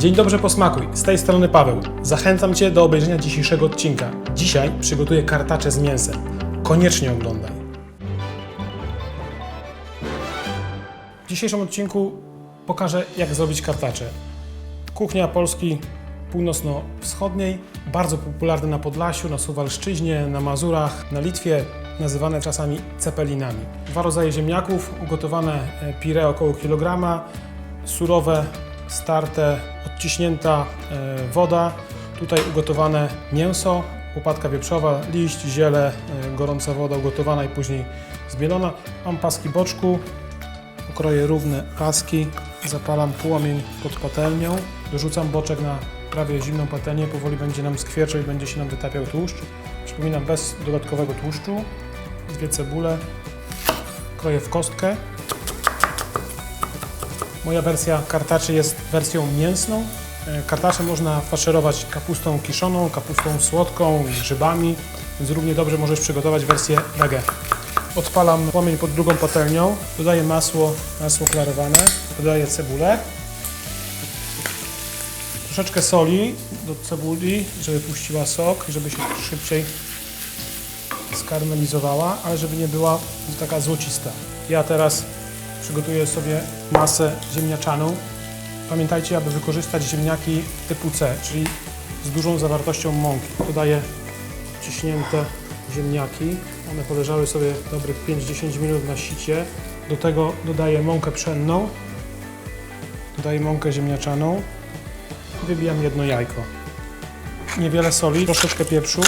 Dzień dobry posmakuj, z tej strony Paweł. Zachęcam Cię do obejrzenia dzisiejszego odcinka. Dzisiaj przygotuję kartacze z mięsem. Koniecznie oglądaj. W dzisiejszym odcinku pokażę, jak zrobić kartacze. Kuchnia Polski północno-wschodniej, bardzo popularna na Podlasiu, na Suwalszczyźnie, na Mazurach, na Litwie, nazywane czasami cepelinami. Dwa rodzaje ziemniaków, ugotowane e, pire około kilograma, surowe, starte, odciśnięta e, woda, tutaj ugotowane mięso, łopatka wieprzowa, liść, ziele, e, gorąca woda ugotowana i później zmielona. Mam paski boczku, pokroję równe paski, zapalam płomień pod patelnią, dorzucam boczek na prawie zimną patelnię, powoli będzie nam skwierczał i będzie się nam wytapiał tłuszcz. Przypominam, bez dodatkowego tłuszczu, dwie cebule, kroję w kostkę. Moja wersja kartaczy jest wersją mięsną. E, Kartacze można faszerować kapustą kiszoną, kapustą słodką, grzybami, więc równie dobrze możesz przygotować wersję wege. Odpalam płomień pod drugą patelnią, dodaję masło, masło klarowane, dodaję cebulę, troszeczkę soli do cebuli, żeby puściła sok i żeby się szybciej skarmelizowała, ale żeby nie była taka złocista. Ja teraz przygotuję sobie masę ziemniaczaną. Pamiętajcie, aby wykorzystać ziemniaki typu C, czyli z dużą zawartością mąki. Dodaję ciśnięte ziemniaki. One poleżały sobie dobrych 5-10 minut na sicie. Do tego dodaję mąkę pszenną. Dodaję mąkę ziemniaczaną. Wybijam jedno jajko. Niewiele soli, troszeczkę pieprzu.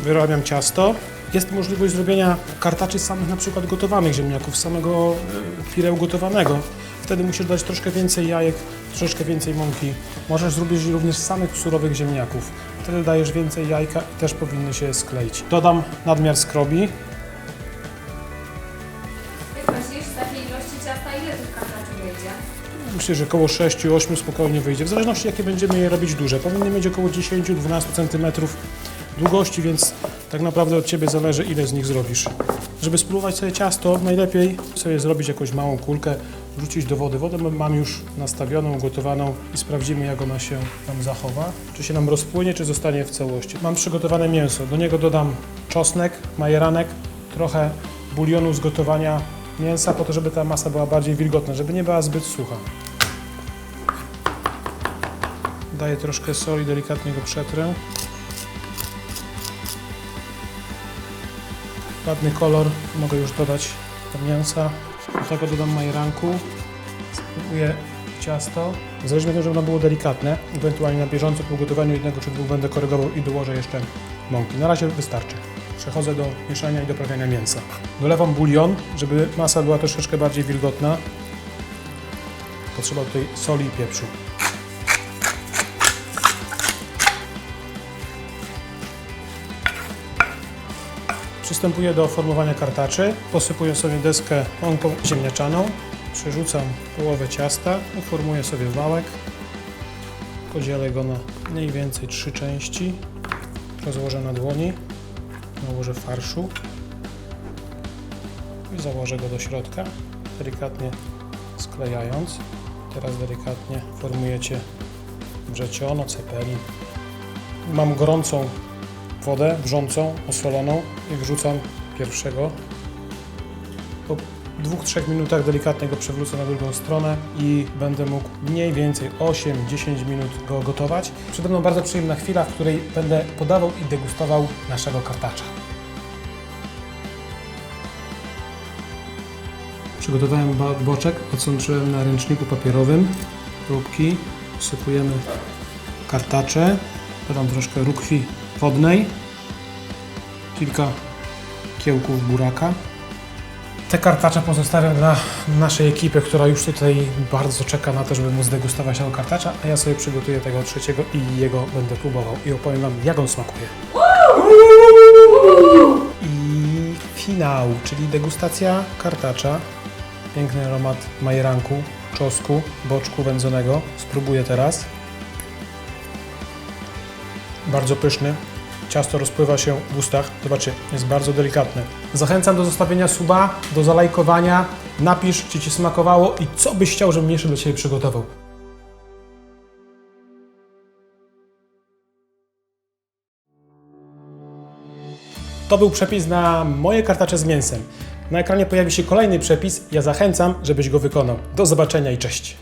Wyrabiam ciasto. Jest możliwość zrobienia kartaczy z samych na przykład gotowanych ziemniaków, samego e, pireł gotowanego. Wtedy musisz dać troszkę więcej jajek, troszeczkę więcej mąki. Możesz zrobić również z samych surowych ziemniaków. Wtedy dajesz więcej jajka i też powinny się skleić. Dodam nadmiar skrobi. Myślę, że około 6-8 spokojnie wyjdzie, w zależności jakie będziemy je robić duże. Powinny mieć około 10-12 cm długości, więc tak naprawdę od Ciebie zależy ile z nich zrobisz. Żeby spróbować sobie ciasto, najlepiej sobie zrobić jakąś małą kulkę, wrzucić do wody. Wodę mam już nastawioną, gotowaną i sprawdzimy jak ona się nam zachowa. Czy się nam rozpłynie, czy zostanie w całości. Mam przygotowane mięso, do niego dodam czosnek, majeranek, trochę bulionu z gotowania mięsa po to, żeby ta masa była bardziej wilgotna, żeby nie była zbyt sucha. Daję troszkę soli, delikatnie go przetrę. Ładny kolor, mogę już dodać do mięsa. Do tego dodam majeranku. Spróbuję ciasto. Zależy od tego, żeby ono było delikatne. Ewentualnie na bieżąco po ugotowaniu jednego czy dwóch będę korygował i dołożę jeszcze mąki. Na razie wystarczy. Przechodzę do mieszania i doprawiania mięsa. Dolewam bulion, żeby masa była troszeczkę bardziej wilgotna. Potrzeba tutaj soli i pieprzu. Przystępuję do formowania kartaczy. Posypuję sobie deskę mąką ziemniaczaną. Przerzucam połowę ciasta. Uformuję sobie wałek. Podzielę go na mniej więcej trzy części. Rozłożę na dłoni. Nałożę farszu. I założę go do środka, delikatnie sklejając. Teraz delikatnie formujecie wrzeciono, cepelin. Mam gorącą wodę wrzącą, osoloną i wrzucam pierwszego. Po 2-3 minutach delikatnie go przewrócę na drugą stronę i będę mógł mniej więcej 8-10 minut go gotować. Przede mną bardzo przyjemna chwila, w której będę podawał i degustował naszego kartacza. Przygotowałem boczek, odsączyłem na ręczniku papierowym próbki, wsypujemy kartacze, dodam troszkę rukwi wodnej, kilka kiełków buraka. Te kartacze pozostawiam dla naszej ekipy, która już tutaj bardzo czeka na to, żeby móc degustować tego kartacza, a ja sobie przygotuję tego trzeciego i jego będę próbował i opowiem Wam, jak on smakuje. I finał, czyli degustacja kartacza. Piękny aromat majeranku, czosku, boczku wędzonego. Spróbuję teraz bardzo pyszny. Ciasto rozpływa się w ustach. Zobaczcie, jest bardzo delikatne. Zachęcam do zostawienia suba, do zalajkowania. Napisz, czy Ci smakowało i co byś chciał, żebym jeszcze dla Ciebie przygotował. To był przepis na moje kartacze z mięsem. Na ekranie pojawi się kolejny przepis. Ja zachęcam, żebyś go wykonał. Do zobaczenia i cześć.